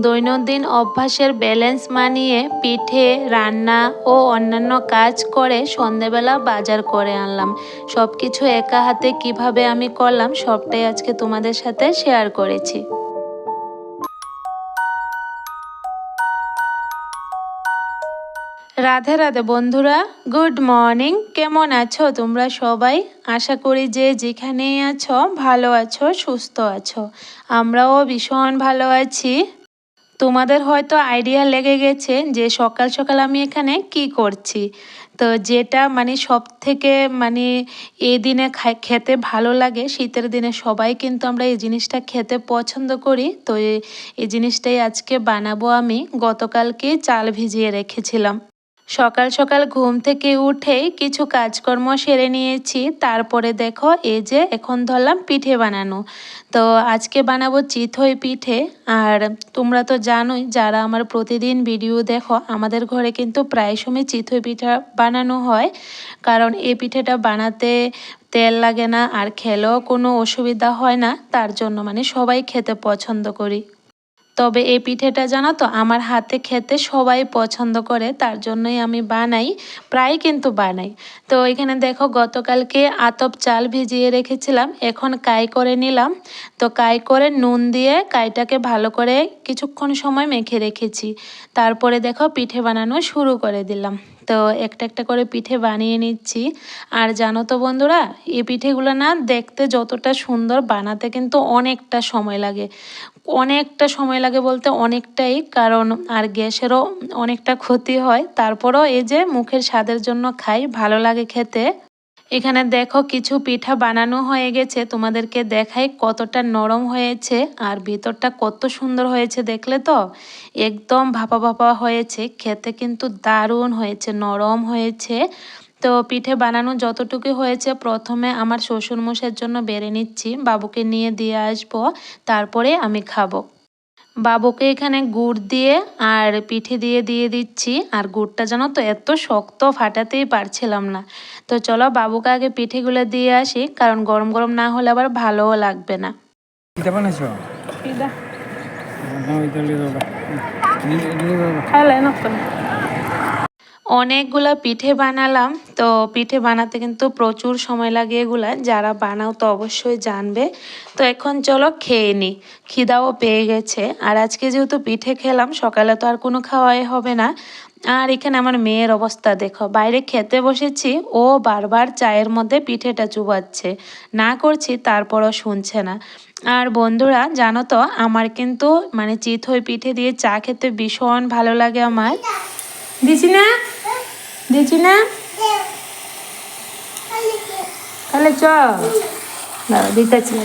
দৈনন্দিন অভ্যাসের ব্যালেন্স মানিয়ে পিঠে, রান্না ও অন্যান্য কাজ করে সন্ধেবেলা বাজার করে আনলাম। সব কিছু একা হাতে কীভাবে আমি করলাম সবটাই আজকে তোমাদের সাথে শেয়ার করেছি। রাধে রাধে বন্ধুরা, গুড মর্নিং। কেমন আছো তোমরা সবাই? আশা করি যে যেখানেই আছো, ভালো আছো, সুস্থ আছো। আমরাও ভীষণ ভালো আছি। তোমাদের হয়তো আইডিয়া লেগে গেছে যে সকাল সকাল আমি এখানে কি করছি। তো যেটা মানে সব থেকে মানে এই দিনে খেতে ভালো লাগে, শীতের দিনে সবাই কিন্তু আমরা এই জিনিসটা খেতে পছন্দ করি। তো এই জিনিসটাই আজকে বানাবো আমি। গতকালকে চাল ভিজিয়ে রেখেছিলাম। সকাল সকাল ঘুম থেকে উঠেই কিছু কাজকর্ম সেরে নিয়েছি। তারপরে দেখো, এই যে এখন ধরলাম পিঠে বানানো। তো আজকে বানাবো চিথই পিঠে। আর তোমরা তো জানোই, যারা আমার প্রতিদিন ভিডিও দেখো, আমাদের ঘরে কিন্তু প্রায় সময় চিথই পিঠা বানানো হয়। কারণ এই পিঠেটা বানাতে তেল লাগে না, আর খেলেও কোনো অসুবিধা হয় না। তার জন্য মানে সবাই খেতে পছন্দ করি। তবে এই পিঠেটা জানো তো, আমার হাতে খেতে সবাই পছন্দ করে, তার জন্যই আমি বানাই, প্রায় কিন্তু বানাই। তো এখানে দেখো গতকালকে আতপ চাল ভিজিয়ে রেখেছিলাম, এখন কাই করে নিলাম। তো কাই করে নুন দিয়ে কাইটাকে ভালো করে কিছুক্ষণ সময় মেখে রেখেছি। তারপরে দেখো পিঠে বানানো শুরু করে দিলাম। তো একটা একটা করে পিঠে বানিয়ে নিচ্ছি। আর জানো তো বন্ধুরা এই পিঠেগুলো না দেখতে যতটা সুন্দর বানাতে কিন্তু অনেকটা সময় লাগে। অনেকটা সময় লাগে বলতে অনেকটাই, কারণ আর গ্যাসেরও অনেকটা ক্ষতি হয়। তারপরও এই যে মুখের স্বাদের জন্য খাই, ভালো লাগে খেতে। এখানে দেখো কিছু পিঠা বানানো হয়ে গেছে। তোমাদেরকে দেখাই কতটা নরম হয়েছে আর ভিতরটা কত সুন্দর হয়েছে দেখলে তো? একদম ভাপা ভাপা হয়েছে, খেতে কিন্তু দারুণ হয়েছে, নরম হয়েছে। তো পিঠে বানানো যতটুকু হয়েছে প্রথমে আমার শ্বশুরমশাইয়ের জন্য বেড়ে নিচ্ছি, বাবুকে নিয়ে দিয়ে আসব, তারপরে আমি খাব। বাবুকে এখানে গুড় দিয়ে আর পিঠে দিয়ে দিয়ে দিচ্ছি। আর গুড়টা জানো তো এত শক্ত ফাটাতেই পারছিলাম না। তো চলো বাবুকে আগে পিঠেগুলো দিয়ে আসি কারণ গরম গরম না হলে আবার ভালোও লাগবে না। খাইলে না অনেকগুলা পিঠে বানালাম। তো পিঠে বানাতে কিন্তু প্রচুর সময় লাগে এগুলা। যারা বানাও তো অবশ্যই জানবে। তো এখন চলো খেয়ে নিই খিদাও পেয়ে গেছে। আর আজকে যেহেতু পিঠে খেলাম, সকালে তো আর কোনো খাওয়াই হবে না। আর এখানে আমার মেয়ের অবস্থা দেখো। বাইরে খেতে বসেছি। ও বারবার চায়ের মধ্যে পিঠেটা চুবাচ্ছে। না করছি, তারপরও শুনছে না। আর বন্ধুরা, জানো তো, আমার কিন্তু মানে চিত চিথই পিঠে দিয়ে চা খেতে ভীষণ ভালো লাগে আমার। দিছি না? দিছি না? তাহলে চ। দিতেছি না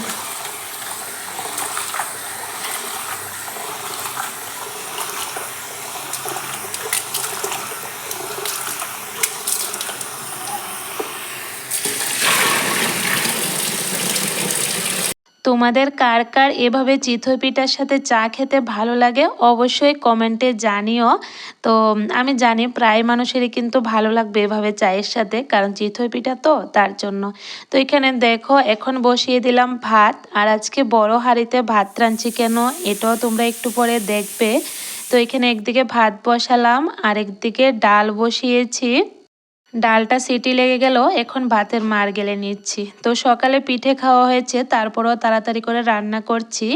তোমাদের কার কার এভাবে চিথই সাথে চা খেতে ভালো লাগে, অবশ্যই কমেন্টে জানিও। তো আমি জানি প্রায় মানুষেরই কিন্তু ভালো লাগবে এভাবে চায়ের সাথে, কারণ চিথই পিঠা তো তার জন্য। তো এখানে দেখো, এখন বসিয়ে দিলাম ভাত, আর আজকে বড় হাঁড়িতে ভাত রাঁধছি কেন এটাও তোমরা একটু পরে দেখবে। তো এখানে একদিকে ভাত বসালাম আর একদিকে ডাল বসিয়েছি। ডালটা সিটি লেগে গেল, এখন ভাতের মার গেলে নিচ্ছি। তো সকালে পিঠে খাওয়া হয়েছে, তারপরও তাড়াতাড়ি করে রান্না করছি।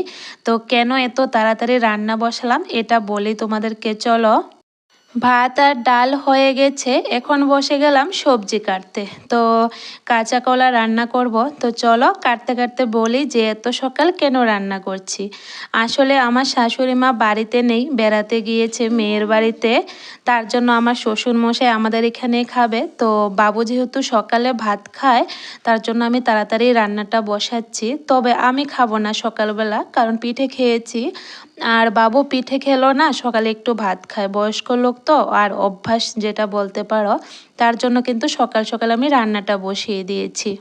তো কেন এত তাড়াতাড়ি রান্না বসালাম, এটা বলি তোমাদেরকে, চলো। ভাত আর ডাল হয়ে গেছে, এখন বসে গেলাম সবজি কাটতে। তো কাঁচা কলা রান্না করব। তো চলো কাটতে কাটতে বলি যে এত সকাল কেন রান্না করছি? আসলে আমার শাশুড়ি মা বাড়িতে নেই, বেড়াতে গিয়েছে মেয়ের বাড়িতে। তার জন্য আমার শ্বশুর মশাই আমাদের এখানে খাবে। তো বাবু যেহেতু সকালে ভাত খায়, তার জন্য আমি তাড়াতাড়ি রান্নাটা বসাচ্ছি। তবে আমি খাব না সকালবেলা, কারণ পিঠে খেয়েছি। আর বাবু পিঠে খেলো না, সকালে একটু ভাত খায়। বয়স্ক লোক তো, আর অভ্যাস যেটা বলতে পারো, তার জন্য কিন্তু সকাল সকাল আমি রান্নাটা বসিয়ে দিয়েছি।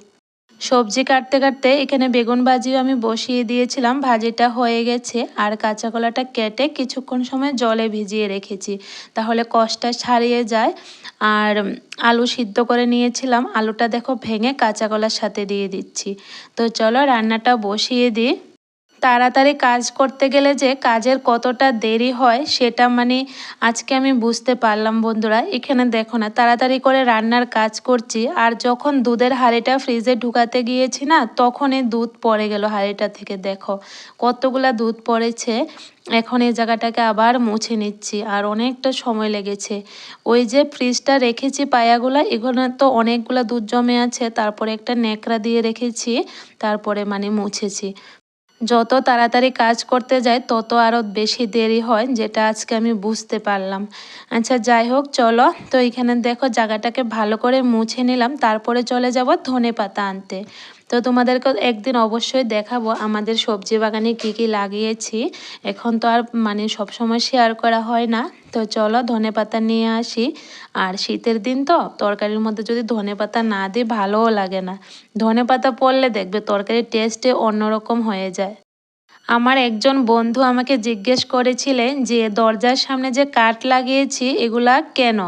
সবজি কাটতে কাটতে এখানে বেগুন ভাজিও আমি বসিয়ে দিয়েছিলাম, ভাজিটা হয়ে গেছে, আর কাঁচা কলাটা কেটে কিছুক্ষণ সময় জলে ভিজিয়ে রেখেছি। তাহলে কষটা ছাড়িয়ে যায়। আর আলু সিদ্ধ করে নিয়েছিলাম, আলুটা দেখো ভেঙে কাঁচা কলার সাথে দিয়ে দিচ্ছি। তো চলো রান্নাটা বসিয়ে দিই। তাড়াতাড়ি কাজ করতে গেলে যে কাজের কতটা দেরি হয় সেটা মানে আজকে আমি বুঝতে পারলাম বন্ধুরা। এখানে দেখো না, তাড়াতাড়ি করে রান্নার কাজ করছি আর যখন দুধের হাঁড়িটা ফ্রিজে ঢুকাতে গিয়েছি না, তখনই দুধ পড়ে গেল হাঁড়িটা থেকে, দেখো। কতগুলা দুধ পড়েছে, এখন এই জায়গাটাকে আবার মুছে নিচ্ছি আর অনেকটা সময় লেগেছে। ওই যে ফ্রিজটা রেখেছি পায়াগুলা, এখানে তো অনেকগুলা দুধ জমে আছে, তারপরে একটা ন্যাকড়া দিয়ে রেখেছি, তারপরে মানে মুছেছি। যত তাড়াতাড়ি কাজ করতে যায় তত আরও বেশি দেরি হয়, যেটা আজকে আমি বুঝতে পারলাম। আচ্ছা যাই হোক, চলো। তো এখানে দেখো, জায়গাটাকে ভালো করে মুছে নিলাম। তারপরে চলে যাব ধনে পাতা আনতে। তো তোমাদেরকে একদিন অবশ্যই দেখাবো আমাদের সবজি বাগানে কি কি লাগিয়েছি। এখন তো আর মানে সবসময় শেয়ার করা হয় না। তো চলো ধনে পাতা নিয়ে আসি। আর শীতের দিন তো তরকারির মধ্যে যদি ধনে পাতা না দিই ভালোও লাগে না। ধনে পাতা পড়লে দেখবে তরকারির টেস্টে অন্যরকম হয়ে যায়। আমার একজন বন্ধু আমাকে জিজ্ঞেস করেছিলেন যে, দরজার সামনে যে কাঠ লাগিয়েছি, এগুলা কেন?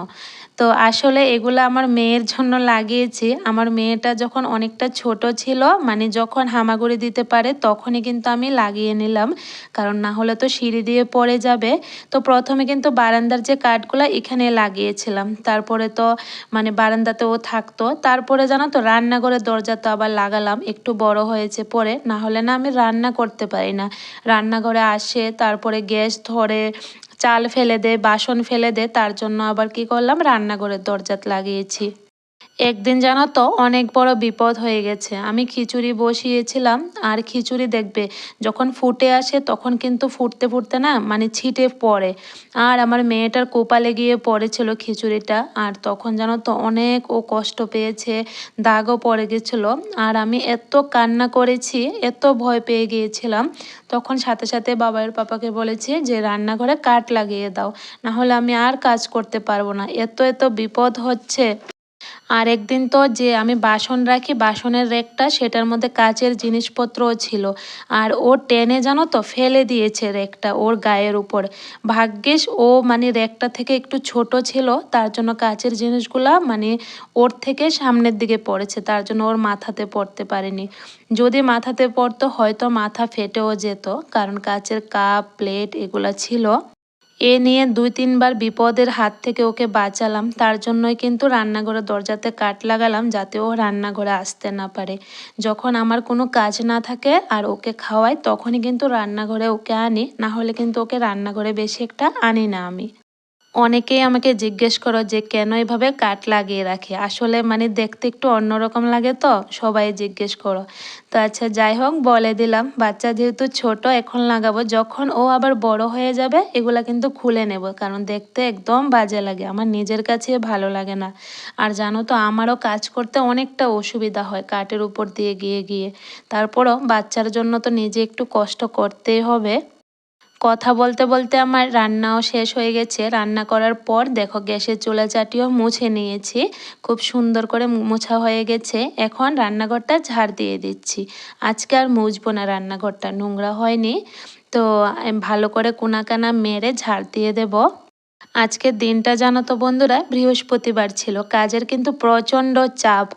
তো আসলে এগুলো আমার মেয়ের জন্য লাগিয়েছি। আমার মেয়েটা যখন অনেকটা ছোট ছিল মানে যখন হামাগুড়ি দিতে পারে তখনই কিন্তু আমি লাগিয়ে নিলাম। কারণ না হলে তো সিঁড়ি দিয়ে পড়ে যাবে। তো প্রথমে কিন্তু বারান্দার যে কাঠগুলো এখানে লাগিয়েছিলাম। তারপরে তো মানে বারান্দাতে ও থাকতো। তারপরে জানো তো, রান্নাঘরের দরজা তো আবার লাগালাম। একটু বড় হয়েছে পরে, না হলে না আমি রান্না করতে পারি না। রান্নাঘরে আসে, তারপরে গ্যাস ধরে চাল ফেলে দেয় বাসন ফেলে দেয় তার জন্য আবার কি করলাম? রান্নাঘরের দরজাত লাগিয়েছি। একদিন জানো তো, অনেক বড় বিপদ হয়ে গেছে। আমি খিচুড়ি বসিয়েছিলাম, আর খিচুড়ি দেখবে, যখন ফুটে আসে তখন কিন্তু ফুটতে ফুটতে না মানে ছিটে পড়ে। আর আমার মেয়েটার কোপালে গিয়ে পড়েছিল খিচুড়িটা, আর তখন জানো তো অনেক ও কষ্ট পেয়েছে, দাগও পড়ে গেছিল। আর আমি এত কান্না করেছি, এত ভয় পেয়ে গিয়েছিলাম। তখন সাথে সাথে বাবার পাপাকে বলেছি যে, রান্নাঘরে কাঠ লাগিয়ে দাও না হলে আমি আর কাজ করতে পারব না। এত এত বিপদ হচ্ছে। আর একদিন তো যে আমি বাসন রাখি, বাসনের রেকটা সেটার মধ্যে কাচের জিনিসপত্রও ছিল। আর ও টেনে জানো তো ফেলে দিয়েছে রেকটা ওর গায়ের উপর। ভাগ্যিস ও মানে রেকটা থেকে একটু ছোট ছিল, তার জন্য কাচের জিনিসগুলা মানে ওর থেকে সামনের দিকে পড়েছে, তার জন্য ওর মাথাতে পড়তে পারেনি। যদি মাথাতে পড়তো হয়তো মাথা ফেটেও যেত, কারণ কাচের কাপ, প্লেট এগুলা ছিল। এ নিয়ে দুই তিনবার বিপদের হাত থেকে ওকে বাঁচালাম। তার জন্যই কিন্তু রান্নাঘরের দরজাতে কাঠ লাগালাম যাতে ও রান্নাঘরে আসতে না পারে। যখন আমার কোনো কাজ না থাকে আর ওকে খাওয়াই, তখনই কিন্তু রান্নাঘরে ওকে আনি। না হলে কিন্তু ওকে রান্নাঘরে বেশি একটা আনি না আমি। অনেকেই আমাকে জিজ্ঞেস করো যে, কেন এভাবে কাঠ লাগিয়ে রাখে? আসলে মানে দেখতে একটু অন্যরকম লাগে তো, সবাই জিজ্ঞেস করো। তো আচ্ছা যাই হোক, বলে দিলাম। বাচ্চা যেহেতু ছোট, এখন লাগাবো। যখন ও আবার বড় হয়ে যাবে, এগুলা কিন্তু খুলে নেব, কারণ দেখতে একদম বাজে লাগে। আমার নিজের কাছে ভালো লাগে না। আর জানো তো, আমারও কাজ করতে অনেকটা অসুবিধা হয় কাঠের উপর দিয়ে গিয়ে গিয়ে। তারপরও বাচ্চার জন্য তো নিজে একটু কষ্ট করতেই হবে। কথা বলতে বলতে আমার রান্নাও শেষ হয়ে গেছে। রান্না করার পর দেখো গ্যাসের চুলা চাটিও মুছে নিয়েছি। খুব সুন্দর করে মোছা হয়ে গেছে। এখন রান্নাঘরটা ঝাড় দিয়ে দিচ্ছি। আজকে আর মুছবো না রান্নাঘরটা, নোংরা হয়নি। তো ভালো করে কোনাকানা মেরে ঝাড় দিয়ে দেবো। আজকের দিনটা জানো তো বন্ধুরা, বৃহস্পতিবার ছিল। কাজের কিন্তু প্রচণ্ড চাপ।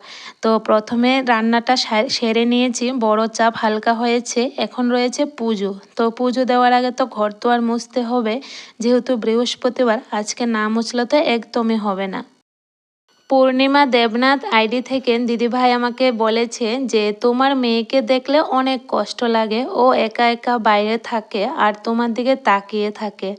তো প্রথমে রান্নাটা সেরে নিয়েছি, বড় চাপ হালকা হয়েছে, এখন রয়েছে পুজো। তো পুজো দেওয়ার আগে তো ঘর তো আর মুছতে হবে, যেহেতু বৃহস্পতিবার, আজকে না মুছলে তো একদমই হবে না। পূর্ণিমা দেবনাথ আইডি থেকে দিদিভাই আমাকে বলেছে যে, তোমার মেয়েকে দেখলে অনেক কষ্ট লাগে। ও একা একা বাইরে থাকে আর তোমার দিকে তাকিয়ে থাকে।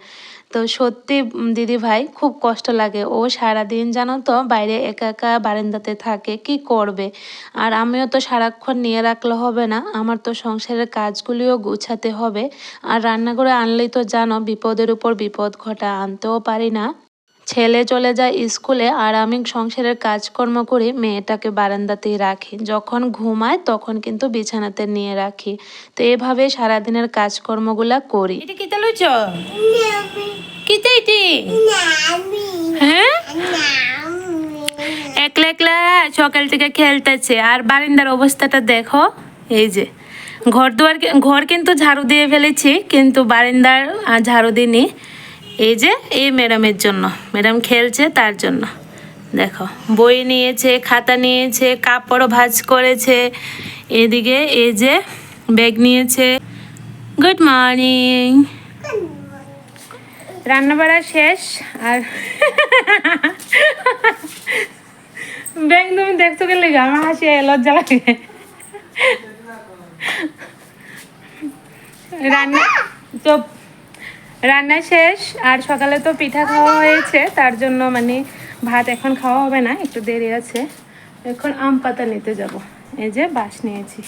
তো সত্যি দিদিভাই, খুব কষ্ট লাগে। ও সারাদিন জানো তো বাইরে একা একা বারান্দাতে থাকে, কি করবে? আর আমিও তো সারাক্ষণ নিয়ে রাখলে হবে না। আমার তো সংসারের কাজগুলিও গুছাতে হবে। আর রান্নাঘরে আনলেই তো জানো, বিপদের উপর বিপদ ঘটা, আনতেও পারি না। ছেলে চলে যায় স্কুলে আর আমি সংসারের কাজকর্ম করে মেয়েটাকে বারান্দাতেই রাখি। যখন ঘুমায় তখন কিন্তু বিছানাতে নিয়ে রাখি। তো এভাবে সারাদিনের কাজকর্মগুলা করি। এটা কি তালুচ কিতে এটি? হ্যাঁ? একলা একলা সকাল থেকে খেলতেছে। আর বারান্দার অবস্থাটা দেখো এই যে। ঘর দুয়ার ঘর কিন্তু ঝাড়ু দিয়ে ফেলেছি কিন্তু বারান্দার ঝাড়ু দিইনি। এই যে, এই ম্যাডামের জন্য। ম্যাডাম খেলছে তার জন্য। দেখো, বই নিয়েছে, খাতা নিয়েছে কাপড়ও ভাজ করেছে। এদিকে এই যে, ব্যাগ নিয়েছে। Good morning. রান্না বাড়া শেষ, আর ব্যাগ তুমি দেখছ গেলে আমার হাসি লজ্জা লাগে। রান্না চুপ। রান্না শেষ, আর সকালে তো পিঠা খাওয়া হয়েছে, তার জন্য মানে ভাত এখন খাওয়া হবে না, একটু দেরি আছে। এখন আম পাতা নিতে যাব। এই যে বাঁশ নিয়েছি।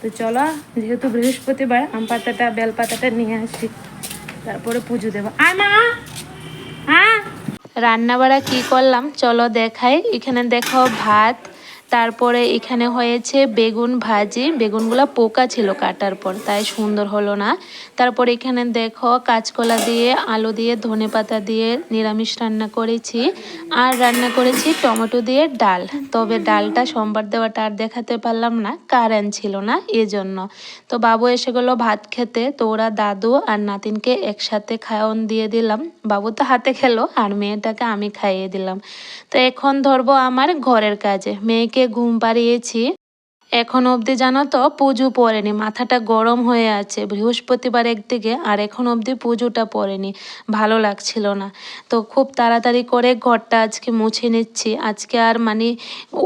তো চলো, যেহেতু বৃহস্পতিবার, আম পাতাটা, বেল পাতাটা নিয়ে আসি। তারপরে পুজো দেবো। আর মা! হ্যাঁ রান্না বাড়া কি করলাম? চলো দেখাই। এখানে দেখো ভাত তারপরে এখানে হয়েছে বেগুন ভাজি। বেগুনগুলো পোকা ছিল কাটার পর, তাই সুন্দর হলো না। তারপর এখানে দেখো কাঁচকলা দিয়ে, আলু দিয়ে, ধনে পাতা দিয়ে নিরামিষ রান্না করেছি। আর রান্না করেছি টমেটো দিয়ে ডাল। তবে ডালটা সোমবার দেওয়াটা আর দেখাতে পারলাম না, কারেন্ট ছিল না এজন্য। তো বাবু এসে গেলো ভাত খেতে, তো ওরা দাদু আর নাতিনকে একসাথে খাওয়ন দিয়ে দিলাম। বাবু তো হাতে খেলো, আর মেয়েটাকে আমি খাইয়ে দিলাম। তো এখন ধরবো আমার ঘরের কাজে। মেয়েকে ঘুম পাড়িয়েছি। এখন অবধি জানো তো, পুজো পড়েনি, মাথাটা গরম হয়ে আছে, বৃহস্পতিবার একদিকে, আর এখন অবধি পুজোটা পড়েনি, ভালো লাগছিল না। তো খুব তাড়াতাড়ি করে ঘরটা আজকে মুছে নিচ্ছি, আজকে আর মানে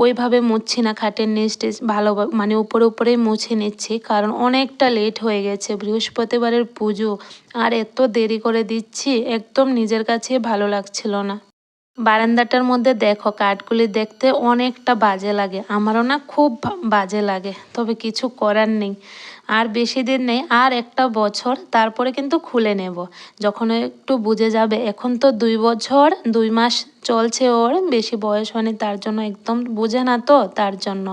ওইভাবে মুছছি না, খাটের নিচ টিচ ভালো মানে উপরে উপরেই মুছে নিচ্ছি, কারণ অনেকটা লেট হয়ে গেছে, বৃহস্পতিবারের পুজো, আর এত দেরি করে দিচ্ছি, একদম নিজের কাছে ভালো লাগছিল না। বারান্দাটার মধ্যে দেখো, কাঠগুলি দেখতে অনেকটা বাজে লাগে। আমারও না খুব বাজে লাগে, তবে কিছু করার নেই। আর বেশি দিন নেই, আর একটা বছর, তারপরে কিন্তু খুলে নেব। যখন একটু বুঝে যাবে, এখন তো দুই বছর, দুই মাস চলছে ওর, বেশি বয়স হয়নি তার জন্য, একদম বুঝে না তো তার জন্য।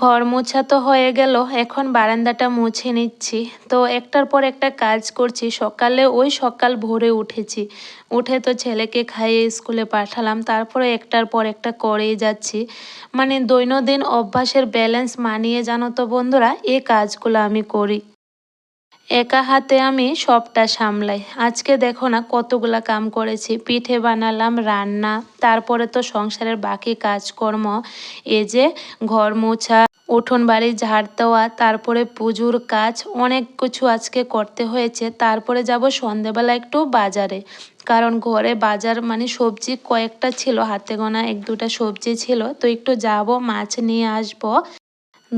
ঘর মোছা তো হয়ে গেল, এখন বারান্দাটা মুছে নিচ্ছি। তো একটার পর একটা কাজ করছি, সকালে ওই সকাল ভোরে উঠেছি। উঠে তো ছেলেকে খাইয়ে স্কুলে পাঠালাম, তারপরে একটার পর একটা করেই যাচ্ছি। মানে দৈনন্দিন অভ্যাসের ব্যালেন্স মানিয়ে জানো তো বন্ধুরা, এ কাজগুলো আমি করি। একা হাতে আমি সবটা সামলাই। আজকে দেখো না কতগুলা কাম করেছি। পিঠে বানালাম, রান্না, তারপরে তো সংসারের বাকি কাজকর্ম। এ যে ঘর মোছা, উঠোন বাড়ি ঝাড় দেওয়া, তারপরে পুজোর কাজ, অনেক কিছু আজকে করতে হয়েছে। তারপরে যাব সন্ধেবেলা একটু বাজারে। কারণ ঘরে বাজার মানে সবজি কয়েকটা ছিল, হাতে গোনা এক দুটা সবজি ছিল। তো একটু যাব, মাছ নিয়ে আসব।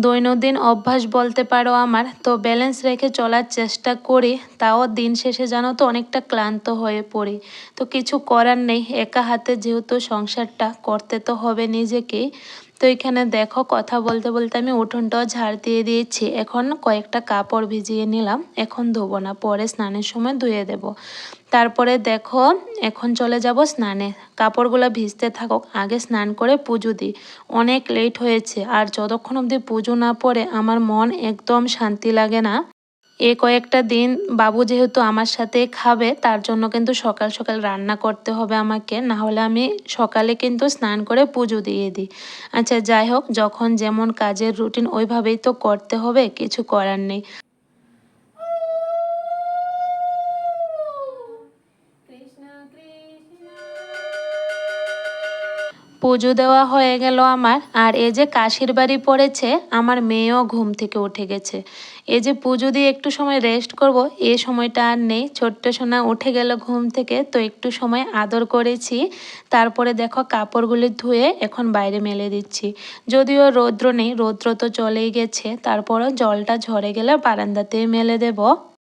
দৈনন্দিন অভ্যাস বলতে পারো আমার, তো ব্যালেন্স রেখে চলার চেষ্টা করি, তাও দিন শেষে জানো তো অনেকটা ক্লান্ত হয়ে পড়ি। তো কিছু করার নেই, একা হাতে যেহেতু সংসারটা করতে তো হবে নিজেকেই তো এখানে দেখো কথা বলতে বলতে আমি উঠোনটাও ঝাড় দিয়ে দিয়েছি। এখন কয়েকটা কাপড় ভিজিয়ে নিলাম। এখন ধোবো না, পরে স্নানের সময় ধুয়ে দেব। তারপরে দেখো, এখন চলে যাব স্নানে। কাপড়গুলো ভিজতে থাকুক, আগে স্নান করে পুজো দিই। অনেক লেট হয়েছে, আর যতক্ষণ অবধি পুজো না পড়ে, আমার মন একদম শান্তি লাগে না। এ কয়েকটা দিন বাবু যেহেতু আমার সাথে খাবে, তার জন্য কিন্তু সকাল সকাল রান্না করতে হবে আমাকে। না হলে আমি সকালে কিন্তু স্নান করে পুজো দিয়ে দিই। আচ্ছা যাই হোক, যখন যেমন কাজের রুটিন ওইভাবেই তো করতে হবে, কিছু করার নেই। পুজো দেওয়া হয়ে গেল আমার। আর এই যে কাশির বাড়ি পড়েছে, আমার মেয়েও ঘুম থেকে উঠে গেছে। এই যে পুজো দিয়ে একটু সময় রেস্ট করব, এ সময়টা আর নেই। ছোট্ট সোনা উঠে গেল ঘুম থেকে, তো একটু সময় আদর করেছি। তারপরে দেখো কাপড়গুলি ধুয়ে এখন বাইরে মেলে দিচ্ছি। যদিও রৌদ্র নেই, রৌদ্র তো চলেই গেছে। তারপরও জলটা ঝরে গেলে বারান্দাতে মেলে দেবো।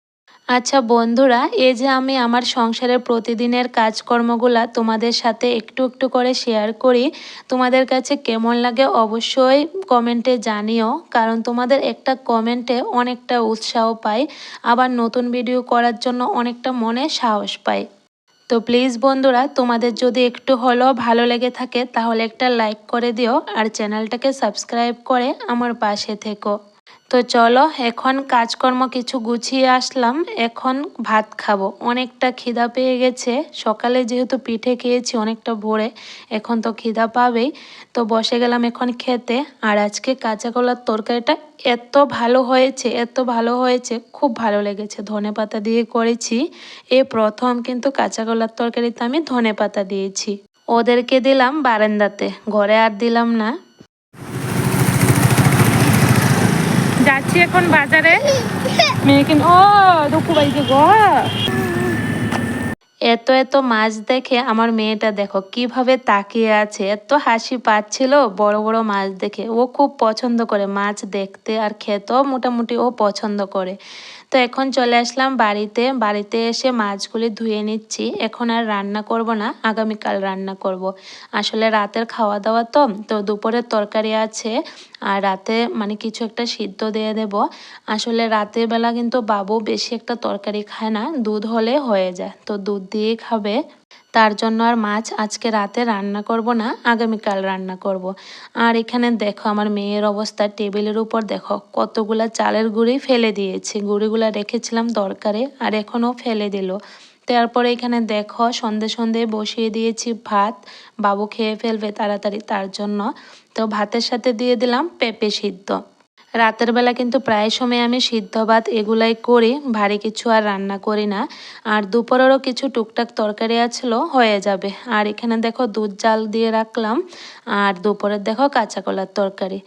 আচ্ছা বন্ধুরা, এই যে আমি আমার সংসারের প্রতিদিনের কাজকর্মগুলা তোমাদের সাথে একটু একটু করে শেয়ার করি, তোমাদের কাছে কেমন লাগে অবশ্যই কমেন্টে জানিও, কারণ তোমাদের একটা কমেন্টে অনেকটা উৎসাহ পাই, আবার নতুন ভিডিও করার জন্য অনেকটা মনে সাহস পাই। তো প্লিজ বন্ধুরা, তোমাদের যদি একটু হলেও ভালো লেগে থাকে, তাহলে একটা লাইক করে দিও, আর চ্যানেলটাকে সাবস্ক্রাইব করে আমার পাশে থেকো। তো চলো, এখন কাজকর্ম কিছু গুছিয়ে আসলাম। এখন ভাত খাব। অনেকটা খিদা পেয়ে গেছে। সকালে যেহেতু পিঠে খেয়েছি অনেকটা ভোরে, এখন তো খিদা পাবেই। তো বসে গেলাম এখন খেতে। আর আজকে কাঁচা কলার তরকারিটা এত ভালো হয়েছে, এত ভালো হয়েছে, খুব ভালো লেগেছে। ধনে পাতা দিয়ে করেছি। এ প্রথম কিন্তু কাঁচা কলার তরকারিতে আমি ধনে পাতা দিয়েছি। ওদেরকে দিলাম বারান্দাতে। ঘরে আর দিলাম না। যাচ্ছি এখন বাজারে। মেয়ে কিন ও রুকু বাইকে গো। এত এত মাছ দেখে আমার মেয়েটা দেখো কীভাবে তাকিয়ে আছে। এত হাসি পাচ্ছিল বড় বড় মাছ দেখে। ও খুব পছন্দ করে মাছ দেখতে আর খেতেও মোটামুটি ও পছন্দ করে। তো এখন চলে আসলাম বাড়িতে। বাড়িতে এসে মাছগুলি ধুয়ে নিচ্ছি। এখন আর রান্না করব না, আগামীকাল রান্না করব। আসলে রাতের খাওয়া দাওয়া তো তো দুপুরের তরকারি আছে। আর রাতে মানে কিছু একটা সিদ্ধ দিয়ে দেব। আসলে রাতের বেলা কিন্তু বাবু বেশি একটা তরকারি খায় না, দুধ হলে হয়ে যায়। তো দুধ দিয়েই খাবে। তার জন্য আর মাছ আজকে রাতে রান্না করব না, আগামীকাল রান্না করব। আর এখানে দেখো আমার মেয়ের অবস্থা, টেবিলের উপর দেখো কতগুলা চালের গুঁড়ি ফেলে দিয়েছে। গুঁড়িগুলা রেখেছিলাম দরকারে আর এখনও ফেলে দিল। তারপরে এখানে দেখো সন্ধে সন্ধে বসিয়ে দিয়েছি ভাত, বাবু খেয়ে ফেলবে তাড়াতাড়ি তার জন্য। তো ভাতের সাথে দিয়ে দিলাম পেঁপে সিদ্ধ। রাতের বেলা কিন্তু প্রায় সময় আমি সিদ্ধ ভাত এগুলাই করি ভারী কিছু আর রান্না করি না। আর দুপুরেরও কিছু টুকটাক তরকারি আছিল, হয়ে যাবে। আর এখানে দেখো দুধ জাল দিয়ে রাখলাম, আর দুপুরের দেখো কাঁচা কলার তরকারি।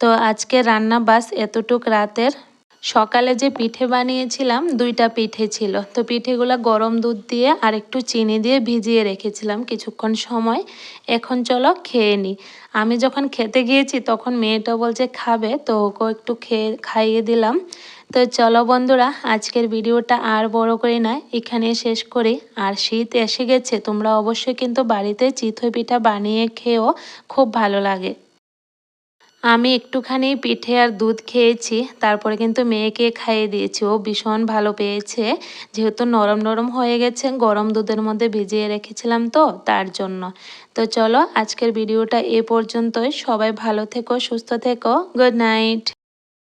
তো আজকে রান্না বাস এতটুক রাতের। সকালে যে পিঠে বানিয়েছিলাম, দুইটা পিঠে ছিল। তো পিঠেগুলো গরম দুধ দিয়ে আর একটু চিনি দিয়ে ভিজিয়ে রেখেছিলাম কিছুক্ষণ সময়। এখন চলো খেয়ে নিই আমি যখন খেতে গিয়েছি, তখন মেয়েটা বলছে, খাবে? তো ওকে একটু খেয়ে, খাইয়ে দিলাম। তো চলো বন্ধুরা, আজকের ভিডিওটা আর বড় করে না এখানে শেষ করি। আর শীত এসে গেছে, তোমরা অবশ্যই কিন্তু বাড়িতে চিতই পিঠা বানিয়ে খেয়েও খুব ভালো লাগে। আমি একটুখানি পিঠে আর দুধ খেয়েছি, তারপরে কিন্তু মেয়েকে খাইয়ে দিয়েছি। ও ভীষণ ভালো পেয়েছে, যেহেতু নরম নরম হয়ে গেছে, গরম দুধের মধ্যে ভিজিয়ে রেখেছিলাম তো, তার জন্য। তো চলো, আজকের ভিডিওটা এ পর্যন্তই। সবাই ভালো থেকো, সুস্থ থেকো। Good night.